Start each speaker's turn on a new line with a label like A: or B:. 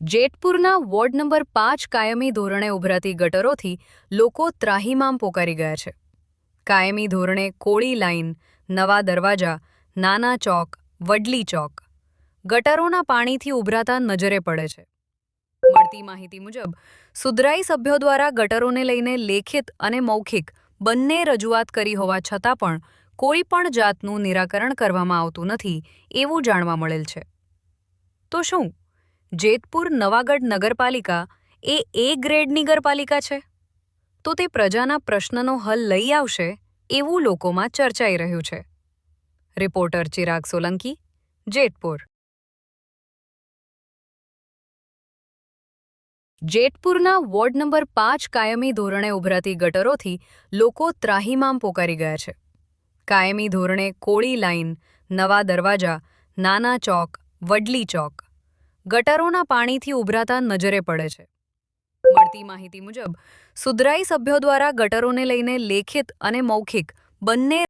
A: જેતપુરના ward number પાંચ કાયમી ધોરણે ઉભરાતી ગટરોથી લોકો ત્રાહિમામ પોકારી ગયા છે. કાયમી ધોરણે કોળી લાઇન, નવા દરવાજા, નાના ચોક, વડલી ચોક ગટરોના પાણીથી ઉભરાતા નજરે પડે છે. મળતી માહિતી મુજબ, સુધરાઈ સભ્યો દ્વારા ગટરોને લઈને લેખિત અને મૌખિક બંને રજૂઆત કરી હોવા છતાં પણ કોઈ પણ જાતનું નિરાકરણ કરવામાં આવતું નથી એવું જાણવા મળેલ છે. તો શું? જેતપુર નવાગઢ નગરપાલિકા એ એ ગ્રેડની નગરપાલિકા છે? તો તે પ્રજાના પ્રશ્નનો હલ લઈ આવશે એવું લોકોમાં ચર્ચાઈ રહ્યું છે. રિપોર્ટર ચિરાગ સોલંકી, જેતપુર. જેતપુરના વોર્ડ નંબર પાંચ કાયમી ધોરણે ઉભરાતી ગટરોથી લોકો ત્રાહિમામ પોકારી ગયા છે. કાયમી ધોરણે કોળી લાઇન, નવા દરવાજા, નાના ચોક, વડલી ચોક ગટરોના પાણીથી ઉભરાતા નજરે પડે છે. મળતી માહિતી મુજબ, સુધરાઈ સભ્યો દ્વારા ગટરોને લઈને લેખિત અને મૌખિક બંને